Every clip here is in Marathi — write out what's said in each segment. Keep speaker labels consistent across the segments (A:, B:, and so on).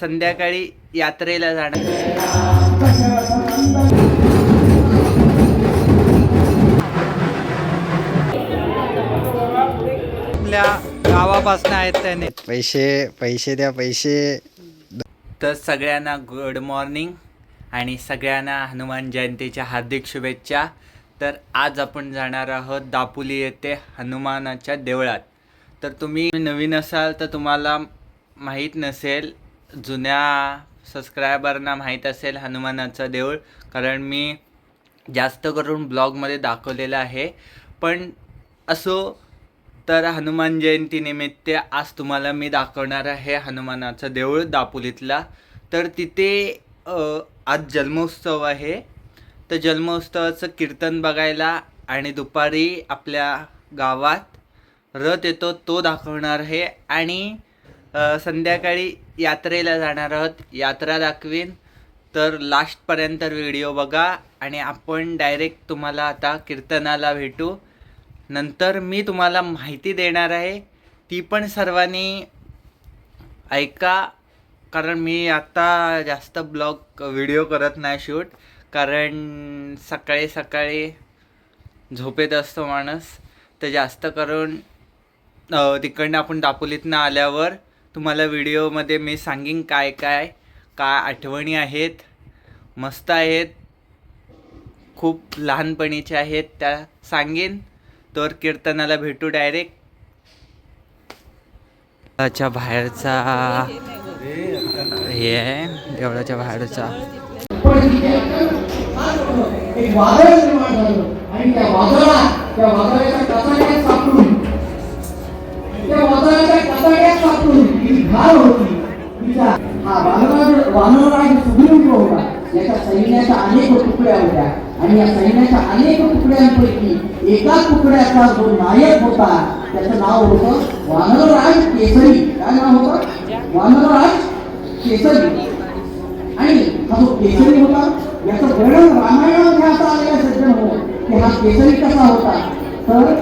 A: संध्याकाळी यात्रेला जाणार.
B: आपल्या गावापासून आहेत त्याने
C: पैसे पैसे द्या पैसे.
A: तर सगळ्यांना गुड मॉर्निंग आणि सगळ्यांना हनुमान जयंतीच्या हार्दिक शुभेच्छा. तर आज आपण जाणार आहोत दापोली येथे हनुमानाच्या देवळात. तर तुम्ही नवीन असाल तर तुम्हाला माहीत नसेल जुन्या सबस्क्रायबरना माहीत असेल हनुमानाचं देऊळ. कारण मी जास्त करून ब्लॉगमध्ये दाखवलेलं आहे. पण असो तर हनुमान जयंतीनिमित्त आज तुम्हाला मी दाखवणार आहे हनुमानाचं देऊळ दापोलीतला. तर तिथे आज जन्मोत्सव आहे. तर जन्मोत्सवाचं कीर्तन बघायला आणि दुपारी आपल्या गावात रथ येतो तो दाखवणार आहे. आणि संध्याकाळी यात्रेला जाणार आहोत. यात्रा दाखवीन. तर लास्टपर्यंत व्हिडिओ बघा आणि आपण डायरेक्ट तुम्हाला आता कीर्तनाला भेटू. नंतर मी तुम्हाला माहिती देणार आहे. ती पण सर्वांनी ऐका. कारण मी आता जास्त ब्लॉग व्हिडिओ करत नाही शूट कारण सकाळी सकाळी झोपेत असतो माणूस. तर जास्त करून तिकडनं आपण दापोलीतनं आल्यावर तुम्हाला व्हिडिओमध्ये मी सांगेन काय काय काय आठवणी आहेत मस्त आहेत खूप लहानपणीच्या आहेत त्या सांगेन. तर कीर्तनाला भेटू डायरेक्ट देवळाच्या बाहेरचा. हे आहे देवळाच्या बाहेरचा.
D: आणि त्या वादळात त्या वादळाच्या सापडून ही घाल होती तिचा हा वानराज वानरराज सुग्रीव होता. याच्या सैन्याच्या अनेक तुकड्या होत्या. आणि या सैन्याच्या अनेक तुकड्यांपैकी एका तुकड्याचा जो नायक होता त्याचं नाव होतं वानरराज केसरी. काय नाव होतं? वानरराज केसरी. आणि हा जो केसरी होता याचं वर्णन रामायणामध्ये असं आलेलं सज्जन हो की हा केसरी कसा होता? तर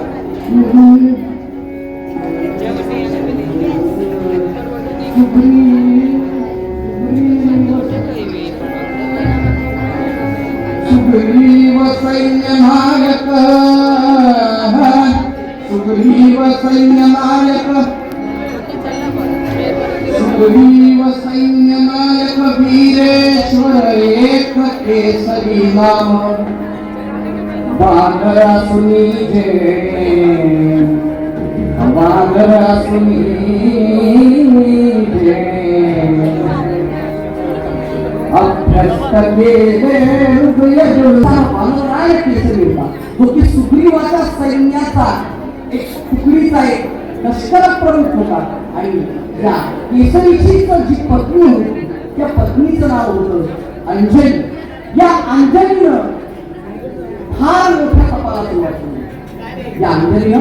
D: सुग्रीव सैन्य नायक सुग्रीव सैन्य नायक सुग्रीव सैन्य नायक वीरेश्वर एक केसरी नाम बांधरा सुनी जे सुनी जो की सुग्रीवाच्या सैन्याचा एक तुकडीचा एक लष्कर प्रमुख होता. आणि या केसरीची जी पत्नी होती त्या पत्नीचं नाव होतं अंजली. या अंजलीनं फार मोठ्या कपाळाचं वाटलं या अंजलीनं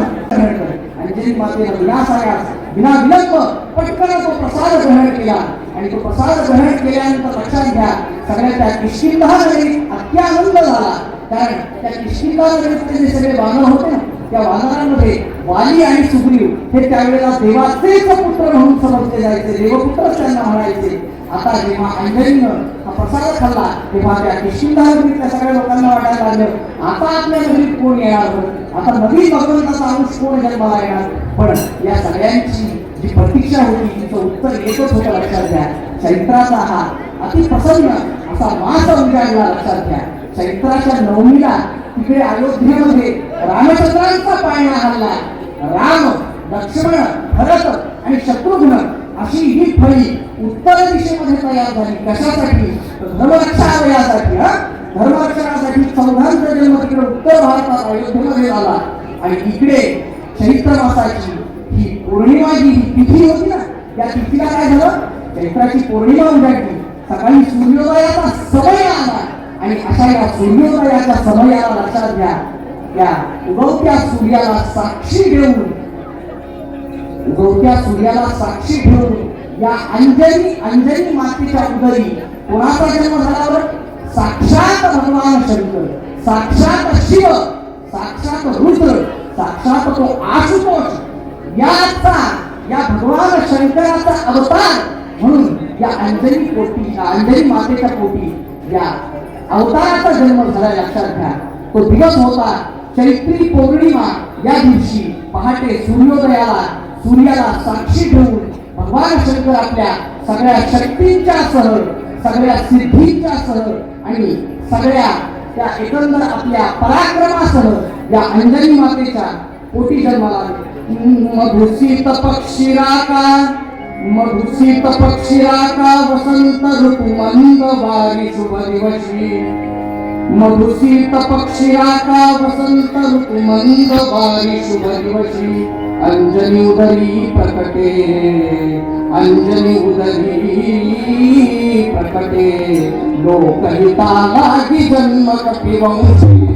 D: ग्रहण केलं. अंजली मातेनं विनासायास विना विलंब पटकन तो प्रसाद ग्रहण केला आणि तो प्रसाद ग्रहण केल्यानंतर लक्षात घ्या सगळ्या त्या किष्किंधा अत्यानंद झाला कारण त्या किष्किंधा नगरीतले जे सगळे वानर होते ना त्या वानरांमध्ये वाली आणि सुग्रीव हे त्यावेळेला देवाचेच पुत्र म्हणून समजले जायचे देवपुत्रच त्यांना म्हणायचे आता जेव्हा अंजलीनं पसरत प्रसाद तेव्हा त्या किष्किंधा सगळ्या लोकांना वाटायला लागलं. आता आपल्या नगरीत कोण येणार आता नवीन भगवंताचा अंश कोण जन्माला येणार? पण या सगळ्यांची जी प्रतीक्षा होती तिचं उत्तर येतच होतं लक्षात घ्या. चैत्राचा हा अतिप्रसन्न असा मास उजाडला लक्षात घ्या. चैत्राच्या नवमीला तिकडे अयोध्येमध्ये रामचंद्रांचा पाळणा हल्ला. राम लक्ष्मण भरत आणि शत्रुघ्न अशी ही फळी उत्तर दिशेमध्ये तयार झाली. कशासाठी? धर्मरक्षणासाठी हा? धर्मरक्षणासाठी चौघांचा जन्म तिकडे उत्तर भारतात अयोध्येमध्ये झाला. आणि इकडे चैत्र मासाची ही पौर्णिमा जी ही तिथी होती ना या तिथीला काय झालं? चैत्राची पौर्णिमा उजाडली. सकाळी सूर्योदयाचा समय आला. आणि अशा या सूर्योदयाच्या समयाला लक्षात घ्या. या उगवत्या सूर्याला साक्षी घेऊन उगवत्या सूर्याला साक्षी ठेवून या अंजनी अंजनी मातेच्या उदरी कोणाचा जन्म झाल्यावर साक्षात भगवान शंकर साक्षात शिव साक्षात रुद्र साक्षात तो आशुतोष. याचा या भगवान शंकराचा अवतार म्हणून या अंजनी पोटी अंजनी मातेच्या पोटी या अवताराचा जन्म झाला लक्षात घ्या. तो दिवस होता चैत्री पौर्णिमा या दिवशी पहाटे सूर्योदयाला सूर्याला साक्षी ठेवून भगवान शंकर आपल्या सगळ्या शक्तींच्या सह सगळ्या सिद्धींच्या सह आणि सगळ्या त्या एकंदर आपल्या पराक्रमासह या अंजनी मातेच्या पोटी जन्माला आले. मधुसीत पक्षिराका मधुसीत पक्षिराका वसंत ऋतु मंद वारी शुभ दिवशी मधुसीत पक्षिराका वसंत ऋतु मंद वारी शुभ दिवशी अंजनी उदरी प्रकटे अंजनी उदरी प्रकटे. लोकहिता लागी जन्म कपिवंशी.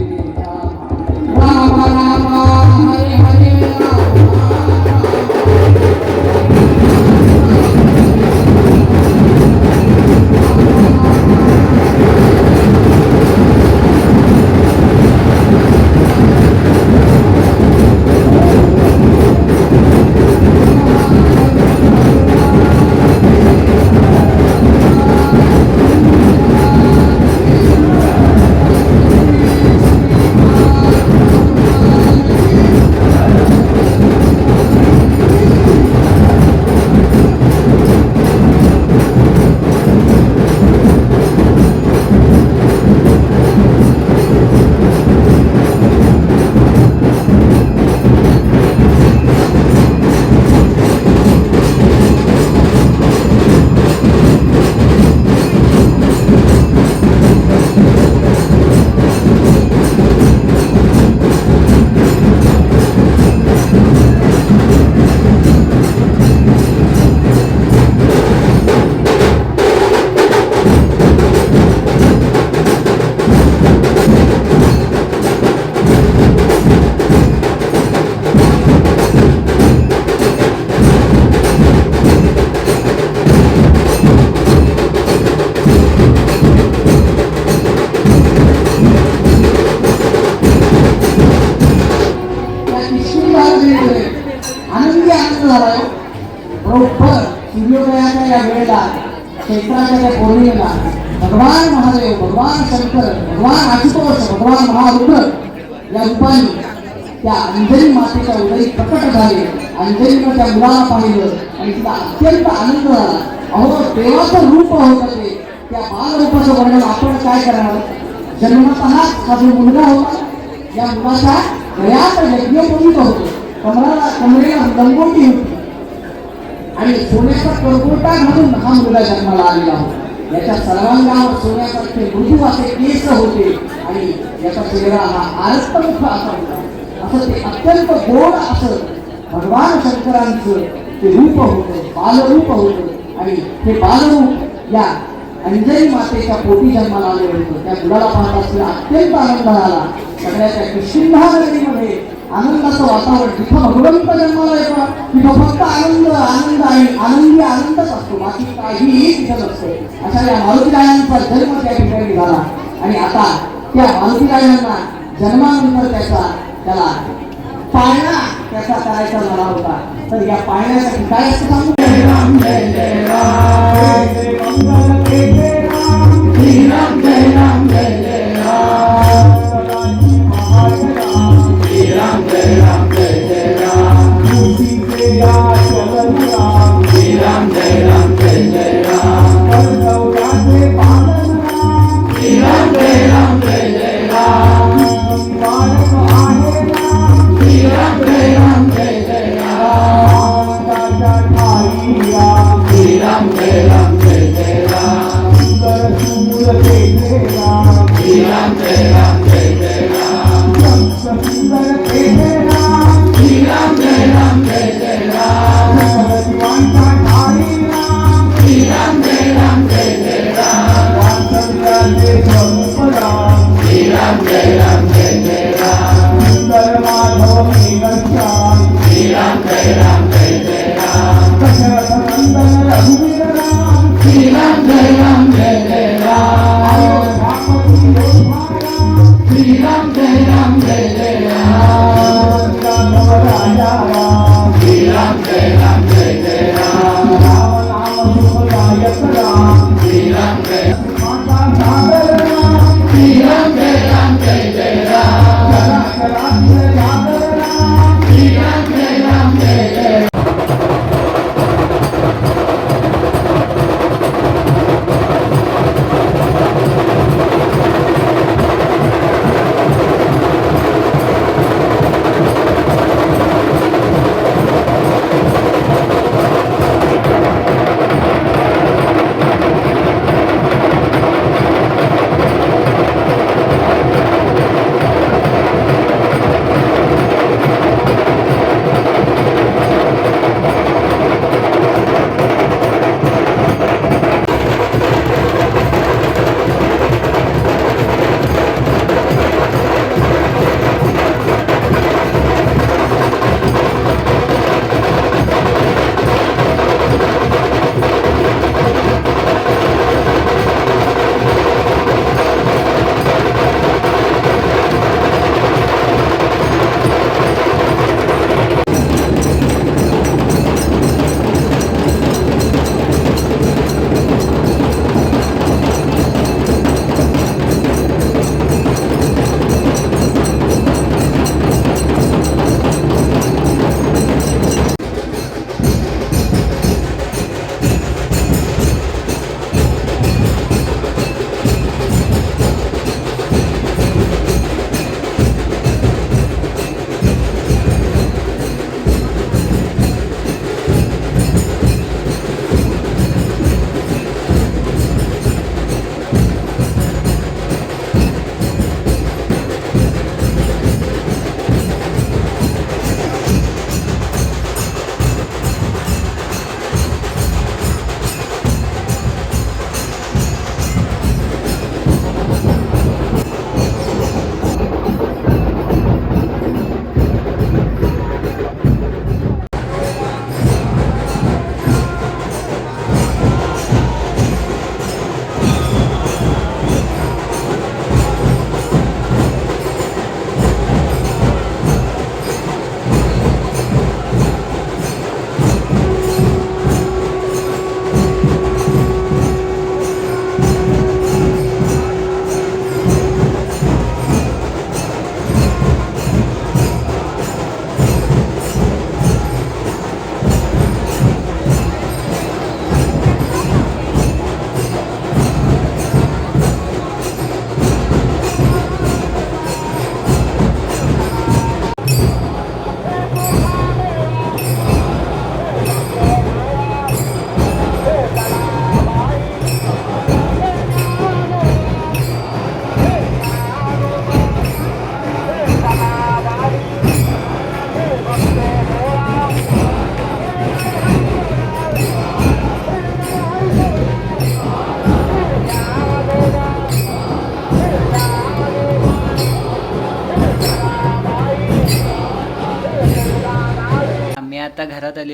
D: किशोरीला आनंदी आनंद झाला बरोबर सूर्योदयाच्या या वेळेला चैत्राच्या त्या पौर्णिमेला भगवान महादेव भगवान शंकर भगवान आशुतोष भगवान महारुद्र या रूपाने त्या अंजली मातेच्या उदयी प्रकट झाले अंजलीनं त्या मुलाला पाहिलं आणि तिला अत्यंत आनंद झाला अहो देवाचं रूप होतं ते त्या बालरूपाचं वर्णन आपण काय करणार जन्मतःच हा जो मुलगा होता या मुलाच्या गळ्यात यज्ञपुरीत होतो. कमराला कमरेला लंगोटी होती. आणि सोन्याचा करगोटा घालून हा मुलगा जन्माला आलेला होता. याच्या सर्वांगावर सोन्यासारखे मृदू असे केस होते आणि याचा चेहरा हा आरस्तमुख असा होता. असं ते अत्यंत गोड असं भगवान शंकरांचं ते रूप होतं बालरूप होतं. आणि हे बालरूप या अंजली मातेच्या पोटी जन्माला आले होते. त्या मुलाला पाहत असलेला अत्यंत आनंद झाला. सगळ्याच्या किशिंधा नगरीमध्ये आनंदाचं वातावरण जिथं भगवंत जन्माला येतो. तिथं फक्त आनंद आनंद आहे आनंदी आनंदच असतो. बाकी काहीही तिथं नसतं. अशा या मारुतीरायांचा जन्म त्या ठिकाणी झाला. आणि आता त्या मारुतीरायांना जन्मानंतर त्याचा त्याला पाळणा त्याचा करायचा झाला होता. तर या पाळण्यासाठी काय असतं सांगू? जय राम जय जय राम. श्री राम जय राम जय जय राम.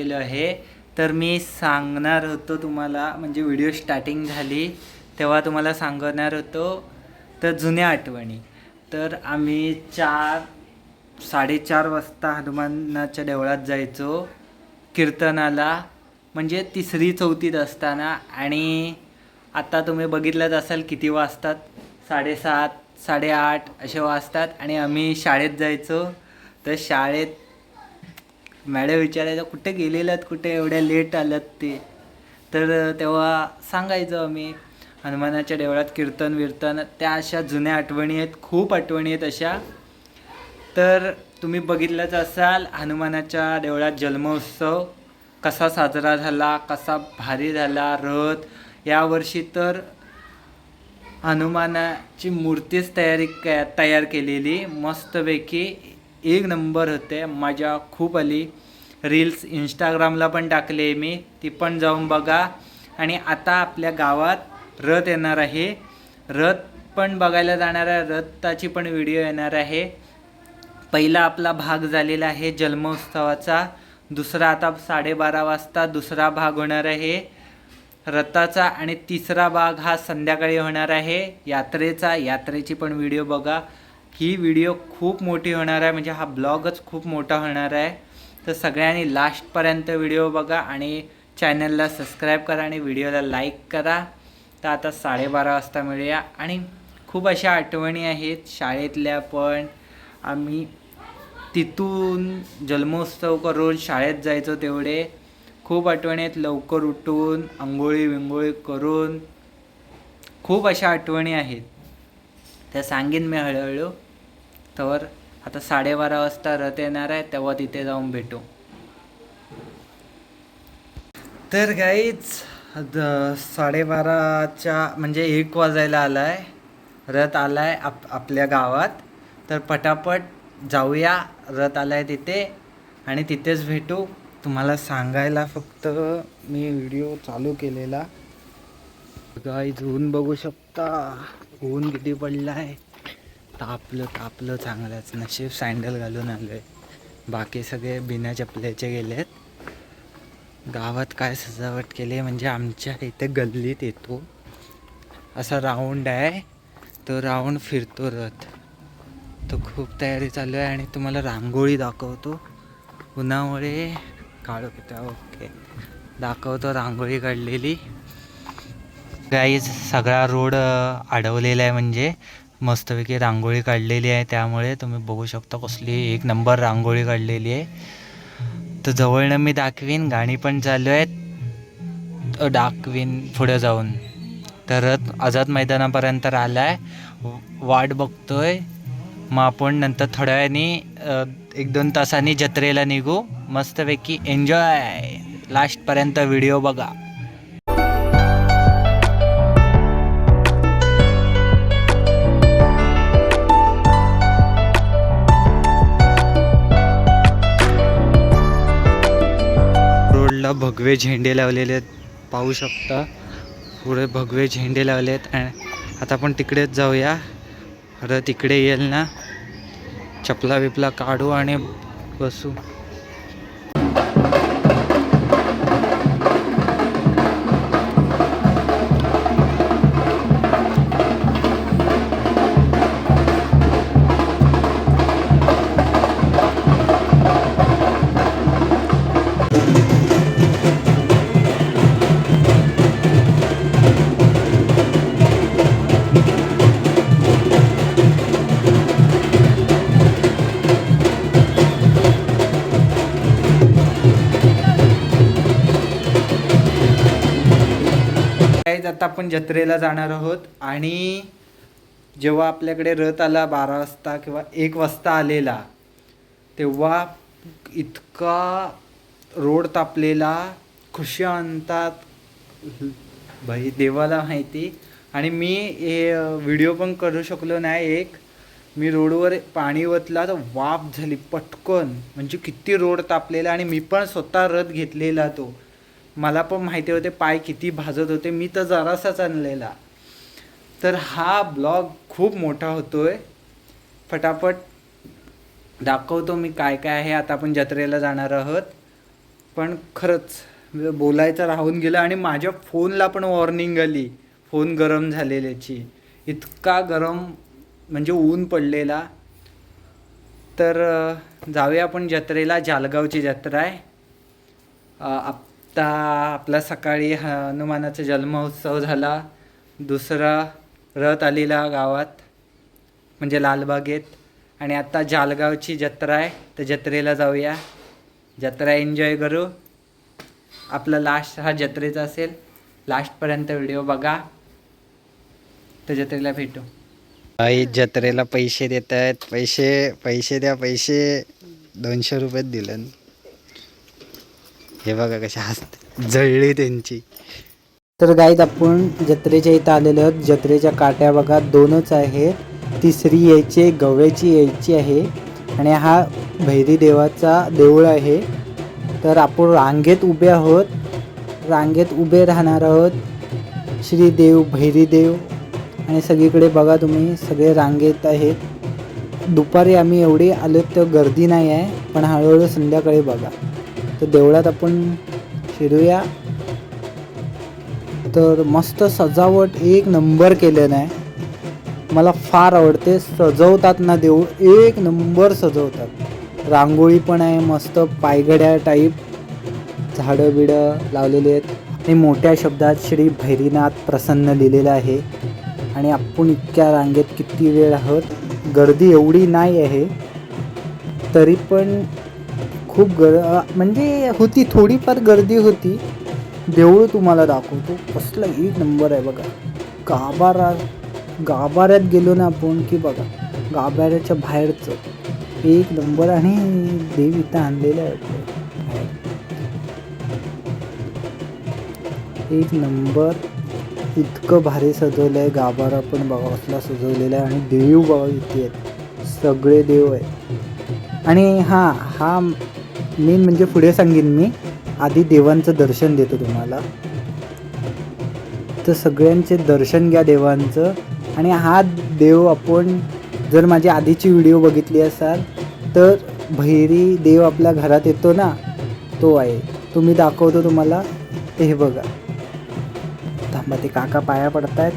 A: आत्ता आहे. तर मी सांगणार होतो तुम्हाला म्हणजे व्हिडिओ स्टार्टिंग झाली तेव्हा तुम्हाला सांगणार होतो तर जुन्या आठवणी. तर आम्ही चार साडेचार वाजता हनुमानाच्या देवळात जायचो कीर्तनाला म्हणजे तिसरी चौथीत असताना. आणि आता तुम्ही बघितलंच असाल किती वाजतात. साडेसात साडेआठ असे वाजतात. आणि आम्ही शाळेत जायचो. तर शाळेत मॅडम विचारायचं कुठे गेलेलात? कुठे एवढ्या लेट आलात ते? तर तेव्हा सांगायचं आम्ही हनुमानाच्या देवळात कीर्तन विर्तन त्या अशा जुन्या आठवणी आहेत खूप आठवणी आहेत अशा. तर तुम्ही बघितलंच असाल हनुमानाच्या देवळात जन्मोत्सव कसा साजरा झाला कसा भारी झाला रथ. यावर्षी तर हनुमानाची मूर्तीच तयारी तयार केलेली मस्तपैकी एक नंबर होते. मजा खूप आली रील्स इंस्टाग्रामला पण टाकले मी. ती पण जाऊन बघा. आणि आता आपल्या गावात रथ येणार आहे. रथ पण बघायला जाणार आहे. रथाची पण व्हिडिओ येणार आहे. पहिला आपला भाग झालेला आहे जन्मोत्सवाचा. दुसरा आता साडेबारा वाजता दुसरा भाग होणार आहे. रथाचा आणि तिसरा भाग हा संध्याकाळी होणार आहे. यात्रेचा यात्रेची पण व्हिडिओ बघा. ही व्हिडिओ खूप मोठी होणार आहे म्हणजे हा ब्लॉगच खूप मोठा होणार आहे. तर सगळ्यांनी लास्टपर्यंत व्हिडिओ बघा आणि चॅनलला सबस्क्राईब करा आणि व्हिडिओला लाईक करा. तर आता साडेबारा वाजता मिळूया. आणि खूप अशा आठवणी आहेत शाळेतल्या पण. आम्ही तिथून जन्मोत्सव करून शाळेत जायचो तेवढे. खूप आठवणी आहेत लवकर उठून आंघोळी विंगोळी करून. खूप अशा आठवणी आहेत. त्या सांगेन मी हळूहळू. तर आता साडेबारा वाजता रथ येणार आहे तेव्हा तिथे जाऊन भेटू. तर गाईच साडेबाराच्या म्हणजे एक वाजायला आला आहे रथ आला आहे आप आपल्या गावात. तर पटापट जाऊया. रथ आला आहे तिथे आणि तिथेच भेटू. तुम्हाला सांगायला फक्त मी व्हिडिओ चालू केलेला. गाईज ऊन बघू शकता. ऊन किती पडलं आहे तापलं तापलं चांगलंच. नशीब सँडल घालून आलो आहे बाकी सगळे बिना चपल्याचे गेलेत. गावात काय सजावट केली आहे म्हणजे आमच्या इथे गल्लीत येतो. असा राऊंड आहे. तो राऊंड फिरतो रथ. तो खूप तयारी चालू आहे आणि तुम्हाला रांगोळी दाखवतो. उन्हामुळे काळू पिता ओके. दाखवतो रांगोळी काढलेली. गाईज सगळा रोड अडवलेला आहे म्हणजे. मस्तपैकी रांगोळी काढलेली आहे. त्यामुळे तुम्ही बघू शकता कसली एक नंबर रांगोळी काढलेली आहे. तर जवळनं मी दाखवीन. गाणी पण चालू आहेत. दाखवीन पुढे जाऊन. तर आझाद मैदानापर्यंत आला आहे वाट बघतोय. मग आपण नंतर थोड्या वेळाने एक दोन तासांनी जत्रेला निघू. मस्तपैकी एन्जॉय लास्टपर्यंत व्हिडिओ बघा. भगवे झेंडे लावलेले आहेत. पाहू शकता. पुढे भगवे झेंडे लावले आहेत. आणि आता आपण तिकडेच जाऊया. अरे तिकडे येईल ना. चपला बिपला काढू आणि बसू. आता आपण जत्रेला जाणार आहोत आणि जेव्हा आपल्याकडे रथ आला बारा वाजता किंवा एक वाजता आलेला तेव्हा इतका रोड तापलेला खुशी आणतात. भाई देवाला माहिती. आणि मी हे व्हिडिओ पण करू शकलो नाही एक. मी रोडवर पाणी ओतला तर वाफ झाली पटकन. म्हणजे किती रोड तापलेला आणि मी पण स्वतः रथ घेतलेला तो. मला पण माहिती होते पाय किती भाजत होते मी तर जरासाच आणलेला. तर हा ब्लॉग खूप मोठा होतोय. फटाफट दाखवतो मी काय काय आहे आता आपण जत्रेला जाणार आहोत. पण खरंच बोलायचं राहून गेलं आणि माझ्या फोनला पण वॉर्निंग आली फोन गरम झालेल्याची. इतका गरम म्हणजे ऊन पडलेला. तर जाऊया आपण जत्रेला जालगावची जत्रा आहे. आप आत्ता आपला सकाळी हनुमानाचा जन्मोत्सव झाला. दुसरा रथ आलेला गावात म्हणजे लालबागेत. आणि आत्ता जालगावची जत्रा आहे तर जत्रेला जाऊया. जत्रा एन्जॉय करू. आपला लास्ट हा जत्रेचा असेल. लास्टपर्यंत व्हिडिओ बघा. तर जत्रेला भेटू.
E: आई जत्रेला पैसे देत आहेत पैसे पैसे द्या पैसे. दोनशे रुपयात दिलं हे बघा कशा हसत जळली त्यांची.
A: तर गाईत आपण जत्रेच्या इथं आलेलो आहोत. जत्रेच्या काट्या बघा दोनच आहेत तिसरी यायची गव्याची यायची आहे. आणि हा भैरी देवाचा देऊळ आहे. तर आपण रांगेत उभे आहोत. रांगेत उभे राहणार आहोत. श्रीदेव भैरीदेव आणि सगळीकडे बघा तुम्ही सगळे रांगेत आहेत. दुपारी आम्ही एवढी आलो तर गर्दी नाही आहे पण हळूहळू संध्याकाळी बघा. तर देवळात आपण फिरूया तर मस्त सजावट एक नंबर केलेलं आहे. मला फार आवडते सजवतात ना देऊळ एक नंबर सजवतात. रांगोळी पण आहे मस्त पायगड्या टाईप झाडं बिडं लावलेली आहेत. आणि मोठ्या शब्दात श्री भैरीनाथ प्रसन्न लिहिलेलं आहे. आणि आपण इतक्या रांगेत किती वेळ आहोत? गर्दी एवढी नाही आहे. तरी पण खूप गर म्हणजे होती थोडीफार गर्दी होती. देऊळ तुम्हाला दाखवतो. कसला एक नंबर आहे बघा. गाभारा गाभाऱ्यात गेलो ना आपण की बघा गाभाऱ्याच्या बाहेरचं एक नंबर आणि देव इथं आणलेलं आहे. एक नंबर. इतकं भारी सजवलं आहे. गाभारा पण बघा असला सजवलेला आहे. आणि देव बघा इथे आहेत. सगळे देव आहेत. आणि हां हा मेन म्हणजे पुढे सांगेन मी. आधी देवांचं दर्शन देतो तुम्हाला. तर सगळ्यांचे दर्शन घ्या देवांचं. आणि हा देव आपण जर माझी आधीची व्हिडिओ बघितली असाल तर भैरी देव आपल्या घरात येतो ना तो आहे. तो मी दाखवतो तुम्हाला. ते हे बघा. थांबा ते काका पाया पडतायत.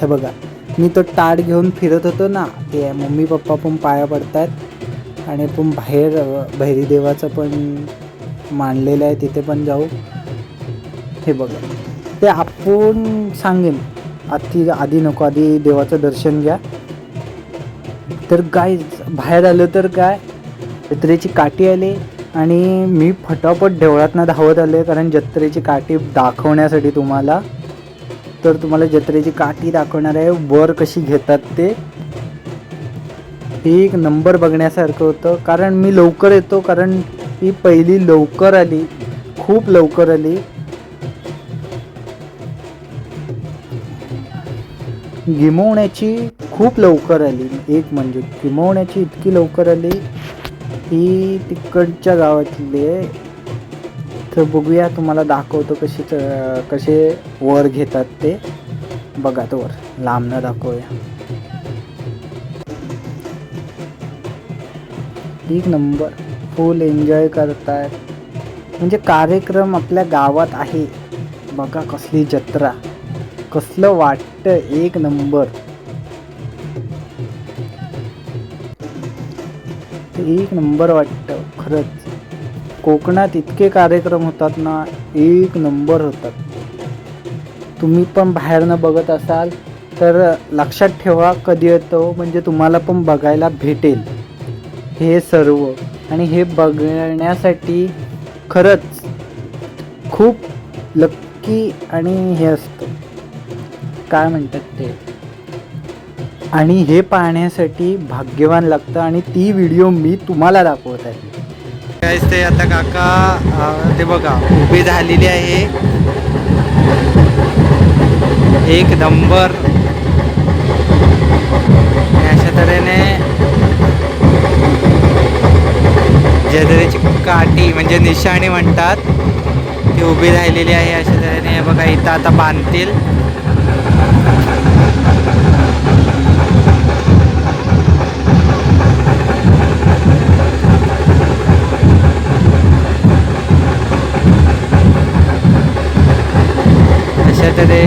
A: हे बघा. मी तो टाट घेऊन फिरत होतो ना ते मम्मी पप्पा पण पाया पडतायत. आणि आपण बाहेर अ, भैरी देवाचं पण मांडलेलं आहे तिथे पण जाऊ. हे बघा. ते आपण सांगेन. आधी आधी नको आधी देवाचं दर्शन घ्या. तर काय बाहेर आलं तर काय? जत्रेची काठी आली आणि मी फटाफट देवळातनं धावत आले कारण जत्रेची काठी दाखवण्यासाठी तुम्हाला. तर तुम्हाला जत्रेची काठी दाखवणार आहे. वर कशी घेतात ते? एक नंबर बघण्यासारखं होतं. कारण मी लवकर येतो कारण ही पहिली लवकर आली खूप लवकर आली. गिमवण्याची खूप लवकर आली. एक म्हणजे गिमवण्याची इतकी लवकर आली. ही तिकडच्या गावातली आहे. तर बघूया तुम्हाला दाखवतो कशी कसे वर घेतात ते. बघा तो वर. लांबनं दाखवूया. एक नंबर. फुल एन्जॉय करतायत म्हणजे कार्यक्रम आपल्या गावात आहे. बघा कसली जत्रा. कसलं वाटतं एक नंबर. एक नंबर वाटतं खरंच. कोकणात इतके कार्यक्रम होतात ना एक नंबर होतात. तुम्ही पण बाहेरनं बघत असाल तर लक्षात ठेवा कधी येतो म्हणजे तुम्हाला पण बघायला भेटेल. हे सर्व आणि हे बघण्यासाठी खरंच खूप लक्की आणि हे असतं. काय म्हणतात ते? आणि हे पाहण्यासाठी भाग्यवान लागतं आणि ती व्हिडिओ मी तुम्हाला दाखवत आहे.
E: काय ते आता काका ते बघा उभी झालेली आहे. एक नंबर म्हणजे निशाणी म्हणतात ती उभी राहिलेली आहे अशा तऱ्हेने. बघा इथं आता बांधतील.
A: अशा तऱ्हे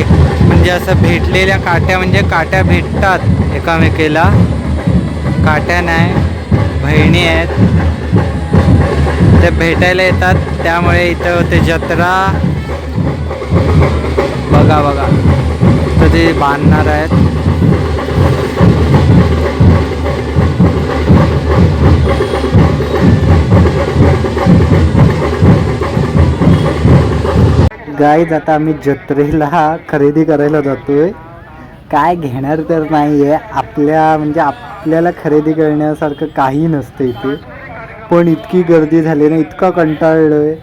A: एक म्हणजे असं भेटलेल्या काट्या म्हणजे काट्या भेटतात एकामेकीला. काट्या नाही बहिणी आहेत. ते भेटायला येतात. त्यामुळे इथं होते जत्रा. बघा बघा. तर ते बांधणार आहेत.
B: गाईज आता आम्ही जत्रेला खरेदी करायला जातोय. काय घेणार तर नाही आहे आपल्या म्हणजे आपल्याला खरेदी करण्यासारखं काही नसतं इथे. पण इतकी गर्दी झाली ना इतका कंटाळलो आहे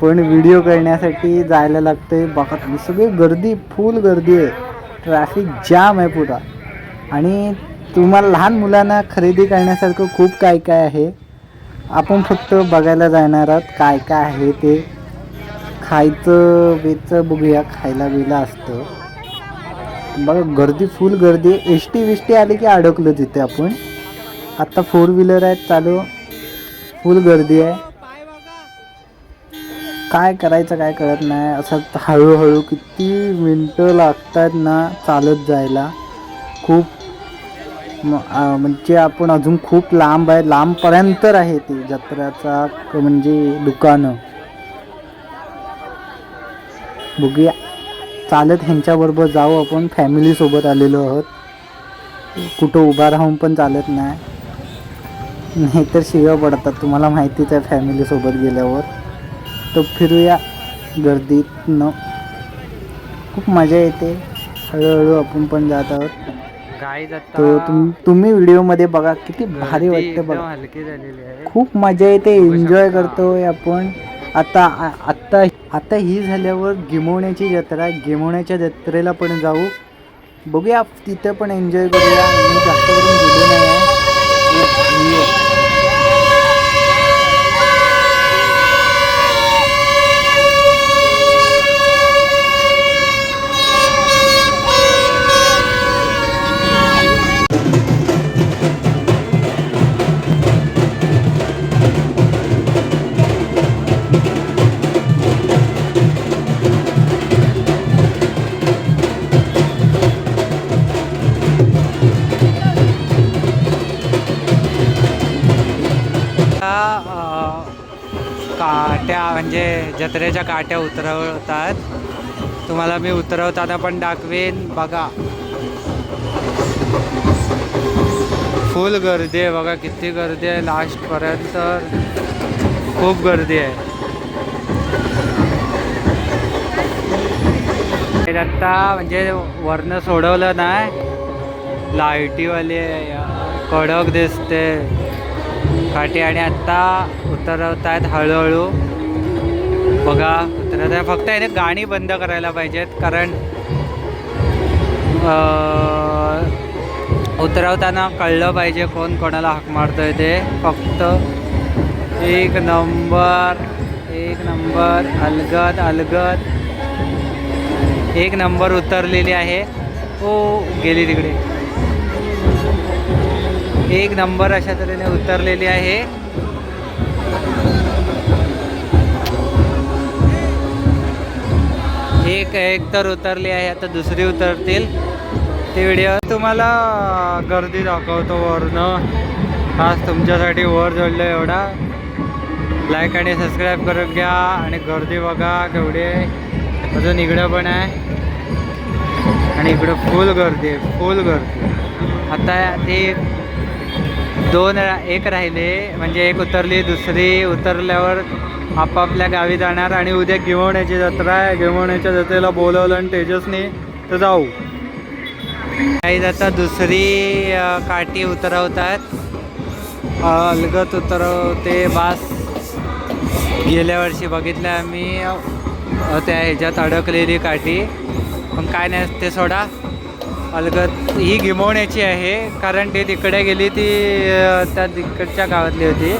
B: पण व्हिडिओ करण्यासाठी जायला लागतंय. बघा तुम्ही सगळी गर्दी फुल गर्दी आहे. ट्रॅफिक जाम आहे पुरा. आणि तुम्हाला लहान मुलांना खरेदी करण्यासारखं खूप काय काय आहे? आपण फक्त बघायला जाणार आहोत काय काय आहे ते. खायचं बेचं बघूया खायला बिला असतं. बघा गर्दी फुल गर्दी. एस टी विष्टी आली की अडकलो तिथे आपण. आत्ता फोर व्हीलर आहेत चालू. फुल गर्दी आहे. काय करायचं काय कळत नाही. असं हळूहळू किती मिनटं लागतात ना चालत जायला. खूप म्हणजे आपण अजून खूप लांब आहे. लांबपर्यंत आहे ते जत्राचा म्हणजे दुकानं. बघूया. चालत ह्यांच्याबरोबर जाऊ आपण. फॅमिलीसोबत आलेलो आहोत. कुठं उभा राहून पण चालत नाही. नाहीतर शिव्या पडतात. तुम्हाला माहितीच आहे फॅमिलीसोबत गेल्यावर. तर फिरूया गर्दीतनं. खूप मजा येते. हळूहळू आपण पण जात आहोत. तर तुम तुम्ही व्हिडिओमध्ये बघा किती भारी वाटतं बघा. खूप मजा येते एन्जॉय करतोय आपण. आता आत्ता आता ही झाल्यावर गिमवण्याची जत्रा गिमवण्याच्या जत्रेला पण जाऊ. बघूया तिथे पण एन्जॉय करूया. जास्त करून
A: आता, जत्रेच्या काट्या उतरवतात. तुम्हाला मी उतरवताना पण दाखवेन. बघा. फुल गर्दी आहे. बघा किती गर्दी आहे. लास्टपर्यंत खूप गर्दी आहे. आत्ता म्हणजे वरनं सोडवलं नाही. लाईटीवाली कडक दिसते. काठी आणि आत्ता उतरवत आहेत हळूहळू. बघा तर फक्त आहे गाणी बंद करायला पाहिजेत कारण उतरवताना कळलं पाहिजे कोण कोणाला हाक मारतोय ते. फक्त एक नंबर एक नंबर अलगद अलगद. एक नंबर उतरलेली आहे. हो गेली तिकडे. एक नंबर अशा तऱ्हेने उतरलेली आहे. एक एक तर उतरली आहे आता दुसरी उतरतील. ते व्हिडिओ तुम्हाला गर्दी दाखवतो वरनं. खास तुमच्यासाठी वर जोडलं एवढा. लाईक आणि सबस्क्राईब करून घ्या आणि गर्दी बघा केवढी आहे. अजून इकडं पण आहे. आणि इकडं फुल गर्दी आहे फुल गर्दी. आता ते दोन एक राहिले म्हणजे एक उतरली दुसरी उतरल्यावर आपापल्या गावी जाणार आणि उद्या गिवण्याची जत्रा आहे. गिवण्याच्या जत्रेला बोलवलं आणि तेजसनी तर जाऊ. काही आता दुसरी काठी उतरवतात. अलगत उतरवते बास. गेल्या वर्षी बघितलं आम्ही. त्या ह्याच्यात अडकलेली काठी. पण काय नाही ते सोडा. अलगत ही गिमवण्याची आहे. कारण ती तिकडे गेली ती त्या तिकडच्या गावातली होती.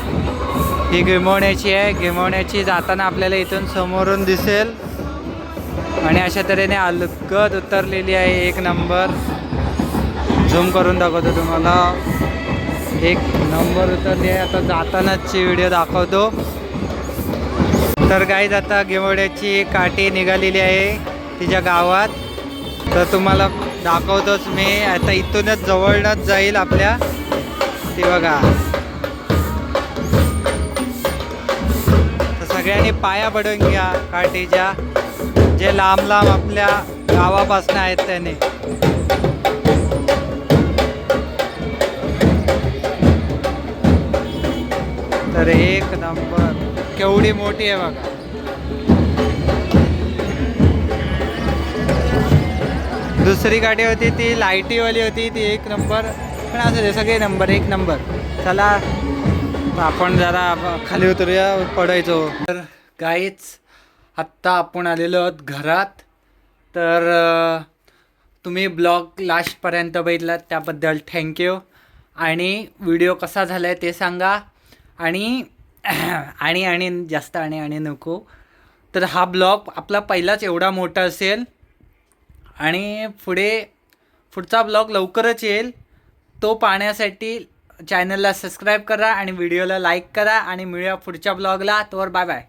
A: ही गिमवण्याची आहे. गिमवण्याची जाताना आपल्याला इथून समोरून दिसेल. आणि अशा तऱ्हेने अलगद उतरलेली आहे एक नंबर. झूम करून दाखवतो तुम्हाला. एक नंबर उतरली आहे. आता जातानाची व्हिडिओ दाखवतो. तर गाईज आता गेवड्याची काठी निघालेली आहे तिच्या गावात. तर तुम्हाला दाखवतोच मी. आता इथूनच जवळनच जाईल आपल्या. ते बघा. सगळ्यांनी पाया पडून घ्या काठीच्या जे लांब लांब आपल्या गावापासून आहेत त्याने. तर एक नंबर. केवढी मोठी आहे बघा. दुसरी गाडी होती ती लाईटीवाली होती ती एक नंबर. पण असं सगळे नंबर एक नंबर. चला आपण जरा खाली उतरूया पडायचो. तर गाईच आत्ता आपण आलेलो आहोत घरात. तर तुम्ही ब्लॉग लास्टपर्यंत बघितलात त्याबद्दल थँक्यू आणि व्हिडिओ कसा झाला आहे ते सांगा. आणि आणि आणि जास्त आणि आणि नको. तर हा ब्लॉग आपला पहिलाच एवढा मोठा असेल. आणि पुढे पुढचा ब्लॉग लवकरच येईल. तो पाहण्यासाठी चॅनलला सबस्क्राईब करा आणि व्हिडिओला लाईक करा आणि मिळूया पुढच्या ब्लॉगला तोवर बाय बाय